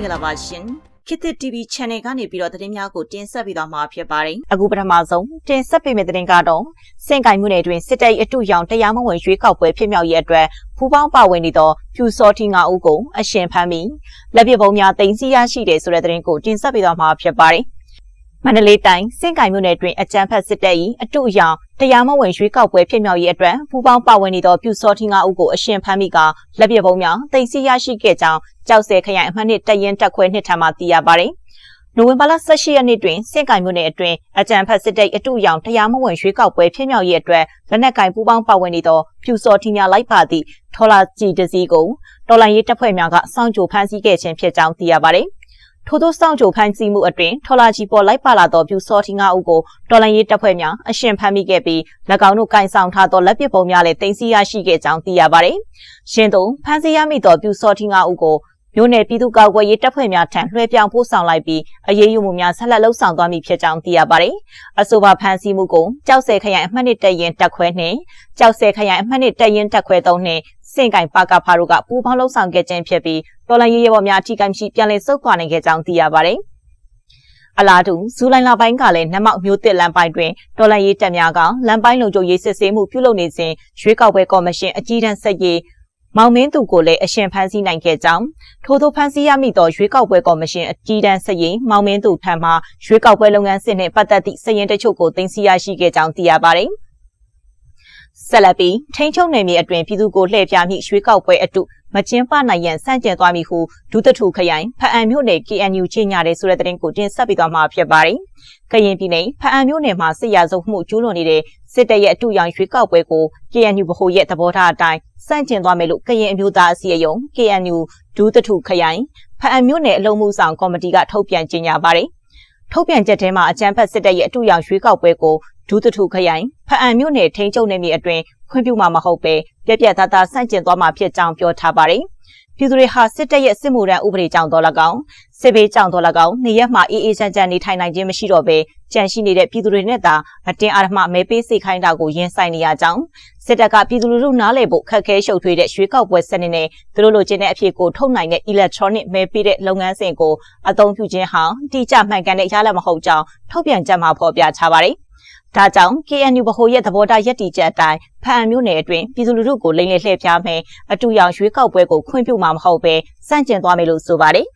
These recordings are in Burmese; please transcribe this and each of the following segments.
္ဂလာပါရှင်ခေတ်သစ် TV Channel ကနေပြီးတော့သတင်းများကိုတင်ဆက်ပေးသွားမှာဖြစ်ပါတယ်အခုပထမဆုံးတင်ဆက်ပေးမယ့်သတင်းကတော့စင်ကိုင်မှုနယ်တွင်စစ်တပ်၏အတူရောင်တရားမဝင်ရွေးကောက်ပွဲဖြစ်မြောက်ရေးအတွက်ဖူးပေါင်းပါဝင်နေသောဖြူစောတီ9ဦးကိုအရှင်ဖမ်းပြီးလက်ပစ်ပုံများတင်စီရရှိတယ်ဆိုတဲ့သတင်းကိုတင်ဆက်ပေးသွားမှာဖြစ်ပါတယ်မန္တလေးတိုင်းစင်ကိုင်မြို့နယ်တွင်အကြမ်းဖက်စစ်တပ်၏အတူအယောင် တရားမဝင်ရွေးကောက်ပွဲဖြစ်မြောက်ရေးအတွက်ဖူးပေါင်းပါဝင်နေသောပြူစောထီ9ဦးကိုအရှင်ဖမ်းမိကလက်ပြပုံများတင်စီရရှိခဲ့ကြောင်းကြောက်စဲခရိုင်အမှတ်နှစ်တရင်တက်ခွဲနှစ်ထံမှသိရပါတယ်။နိုဝင်ဘာလ18ရက်နေ့တွင်စင်ကိုင်မြို့နယ်အတွင်းအကြံဖက်စစ်တပ်အတူရောင်တရားမဝင်ရွေးကောက်ပွဲဖြစ်မြောက်ရေးအတွက်လက်နက်ကင်ပူးပေါင်းပါဝင်နေသောပြူစောထီများလိုက်ပါသည့်ထော်လာကြီးတစည်းကိုတော်လိုင်းရေးတပ်ဖွဲ့များကစောင့်ကြိုဖမ်းဆီးခဲ့ခြင်းဖြစ်ကြောင်းသိရပါတယ်။ ထို့သောစောင့်ကြိုဖမ်းဆီးမှုအတွင်ထော်လာကြီးပေါ်လိုက်ပါလာသောပြူစောထီငါဦးကိုတော်လန်ရေးတပ်ဖွဲ့များအရှင်ဖမ်းမိခဲ့ပြီး၎င်းတို့ကင်ဆောင်ထားသောလက်ပစ်ပုံများလည်းတင်စီရရှိခဲ့ကြောင်းသိရပါတယ်။ရှင်တို့ဖမ်းဆီးရမိသောပြူစောထီငါဦးကို မြို့နယ်ပြည်သူ့ကာကွယ်ရေးတပ်ဖွဲ့များထံလွှဲပြောင်းပို့ဆောင်လိုက်ပြီးအရေးယူမှုများဆက်လက်လှုပ်ဆောင်သွားမည်ဖြစ်ကြောင်းသိရပါတယ်။အဆိုပါဖမ်းဆီးမှုကိုကြောက်စဲခရိုင်အမှတ်နှစ်တရင်တက်ခွဲနှင့်ကြောက်စဲခရိုင်အမှတ်နှစ်တရင်တက်ခွဲသုံးနှင့်စင်ကင်ပါကဖာတို့ကပူးပေါင်းလှုပ်ဆောင်ခဲ့ခြင်းဖြစ်ပြီးတော်လန်ရေးရဲဘော်များအထီးကမ်းရှိပြန်လည်စုပ်ခွာနိုင်ခဲ့ကြောင်းသိရပါတယ်။အလားတူဇူလိုင်လပိုင်းကလည်းနမောက်မျိုးတစ်လမ်းပိုင်းတွင်တော်လန်ရေးတပ်များကလမ်းပိုင်းလုံခြုံရေးစစ်ဆေးမှုပြုလုပ်နေစဉ်ရွေးကောက်ပွဲကော်မရှင်အကြီးတန်းဆက်ရေး မောင်မင်းသူကိုလည်းအရှင်ဖမ်းဆီးနိုင်ခဲ့ကြောင်းထို့သောဖမ်းဆီးရမိသောရွေးကောက်ပွဲကော်မရှင်အကြီးတန်းဆက်ရေးမောင်မင်းသူထံမှရွေးကောက်ပွဲလုပ်ငန်းစဉ်နှင့်ပတ်သက်သည့်စည်ရင်တချို့ကိုတင်စီရရှိခဲ့ကြောင်းသိရပါတယ်။ဆက်လက်ပြီးထိန်းချုပ်နယ်မြေအတွင်ပြည်သူကိုလှည့်ပြမိရွှေကောက်ပွဲအတု မကျင်းပနိုင်ရန်စန့်ကျင်သွားမည်ဟုဒုသထုခရိုင်ဖအံမြို့နယ် KNU ချင်းညာတဲ့ဆိုတဲ့သတင်းကိုတင်ဆက်ပေးသွားမှာဖြစ်ပါတယ်။ကရင်ပြည်နယ်ဖအံမြို့နယ်မှာစစ်ရာဇုံမှုကျူးလွန်နေတဲ့စစ်တပ်ရဲ့အတူရောင်ရွှေကောက်ပွဲကို KNU ဗဟိုရဲ့သဘောထားအတိုင်းစန့်ကျင်သွားမယ်လို့ကရင်အမျိုးသားအစည်းအရုံး KNU ဒုသထုခရိုင်ဖအံမြို့နယ်အလုံးမှုဆောင်ကော်မတီကထုတ်ပြန်ကြေညာပါတယ်။ ထုတ်ပြန်ချက်ထဲမှာအကြမ်းဖက်စစ်တပ်ရဲ့အတူရောင်ရွှေကောက်ပွဲကိုဒုသထုခရိုင်ဖအံမြို့နယ်ထိန်းချုပ်နယ်မြေအတွင်းခွင့်ပြုမှာမဟုတ်ပဲပြက်ပြက်သားသားဆန့်ကျင်သွားမှာဖြစ်ကြောင်းပြောထားပါတယ်။ပြည်သူတွေဟာစစ်တပ်ရဲ့စစ်မှုထမ်းဥပဒေကြောင့်တော်၎င်းစစ်ဘေးကြောင့်တော်၎င်းနေရက်မှာအေးအေးချမ်းချမ်းနေထိုင်နိုင်ခြင်းမရှိတော့ဘဲ ကြန့်ရှိနေတဲ့ပြည်သူတွေနဲ့သာအတင်းအဓမ္မမဲပေးစိတ်ခိုင်းတာကိုရင်ဆိုင်နေရကြောင်းစစ်တပ်ကပြည်သူလူထုနားလည်ဖို့ခက်ခဲရှုပ်ထွေးတဲ့ရွှေကောက်ပွဲစနစ်နဲ့သူတို့လိုချင်တဲ့အဖြစ်ကိုထုတ်နိုင်တဲ့ electronic မဲပေးတဲ့လုပ်ငန်းစဉ်ကိုအသုံးပြုခြင်းဟာတိကျမှန်ကန်တဲ့ရလဒ်မဟုတ်ကြောင်းထုတ်ပြန်ကြမှာဖော်ပြထားပါတယ်။ဒါကြောင့် KNU ဗဟိုရဲ့သဘောထားယက်တီချက်အတိုင်းဖအံမျိုးနယ်အတွင်းပြည်သူလူထုကိုလိမ့်လေလှည့်ဖျားမယ်အတူရောင်ရွေးကောက်ပွဲကိုခွင့်ပြုမှာမဟုတ်ပဲစန့်ကျင်သွားမယ်လို့ဆိုပါတယ်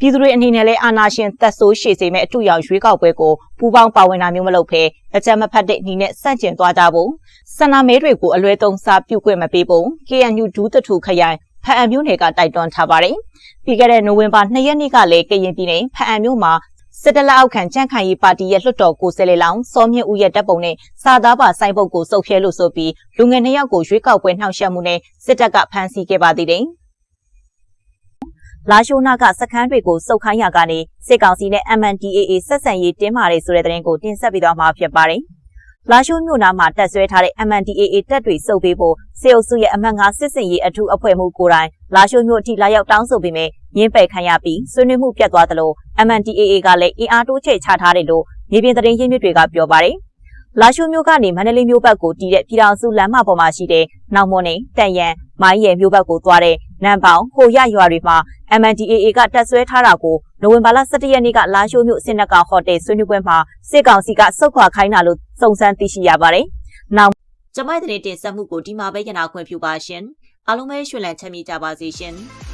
ပြည်သူတွေအနေနဲ့လည်းအာဏာရှင်သက်ဆိုးရှည်စေမဲ့အတူရောင်ရွေးကောက်ပွဲကိုပူးပေါင်းပါဝင်တာမျိုးမလုပ်ဘဲအကြမ်းမဖက်တဲ့အနေနဲ့စန့်ကျင်သွားကြဖို့ဆန္ဒမဲတွေကိုအလွဲသုံးစားပြုခွင့်မပေးဖို့ KNU ဒူးတထူခရိုင်ဖအံမျိုးနယ်ကတိုက်တွန်းထားပါတယ်။ပြီးခဲ့တဲ့နိုဝင်ဘာ2ရက်နေ့ကလည်းကရင်ပြည်နယ်ဖအံမျိုးမှာစစ်တလအောက်ခံကြန့်ခိုင်ရေးပါတီရဲ့လွှတ်တော်ကိုယ်စားလှယ်လောင်းစောမြင့်ဦးရဲ့တပ်ပုံနဲ့စာသားပါဆိုင်ပုတ်ကိုစုပ်ဖြဲလို့ဆိုပြီးလူငယ်နှစ်ယောက်ကိုရွေးကောက်ပွဲနှောက်ယှက်မှုနဲ့စစ်တပ်ကဖမ်းဆီးခဲ့ပါသေးတယ်။ လာရှိုနာကစခန်းတွေကိုစုပ်ခိုင်းရာကနေစစ်ကောင်စီနဲ့ MNDAA ဆက်ဆံရေးတင်းမာတယ်ဆိုတဲ့သတင်းကိုတင်ဆက်ပေးသွားမှာဖြစ်ပါတယ်။လာရှိုမြို့နာမှာတက်ဆွဲထားတဲ့ MNDAA တပ်တွေစုပ်ပေးဖို့စေအုပ်စုရဲ့အမှတ်၅စစ်စင်ရေးအထူးအဖွဲ့မှုကိုယ်တိုင်လာရှိုမြို့အထိလာရောက်တောင်းဆိုပေမဲ့ရင်းပယ်ခံရပြီးဆွေးနွေးမှုပြတ်သွားသလို MNDAA ကလည်းအင်အားတိုးချဲ့ချထားတယ်လို့မြေပြင်သတင်းရင်းမြစ်တွေကပြောပါတယ်။လာရှိုမြို့ကနေမန္တလေးမြို့ဘက်ကိုတီးတဲ့ပြည်တော်စုလမ်းမပေါ်မှာရှိတဲ့နောက်မွန်နေတန်ရန် မိုင်းရယ်မြို့ဘက်ကိုသွားတဲ့နံပေါင်ဟိုရရွာတွေမှာ MNDAA ကတက်ဆွဲထားတာကိုနိုဝင်ဘာလ17ရက်နေ့ကလာရှိုမြို့စင်နကဟိုတယ်ဆွေးနွေးပွဲမှာစစ်ကောင်စီကစုတ်ခွာခိုင်းတာလို့စုံစမ်းသိရှိရပါတယ်။နောက်ကျမိုက်တဲ့တင်ဆက်မှုကိုဒီမှာပဲရနာခွင့်ပြုပါရှင်။အားလုံးပဲရွှေလန်းချမ်းမြေ့ကြပါစေရှင်။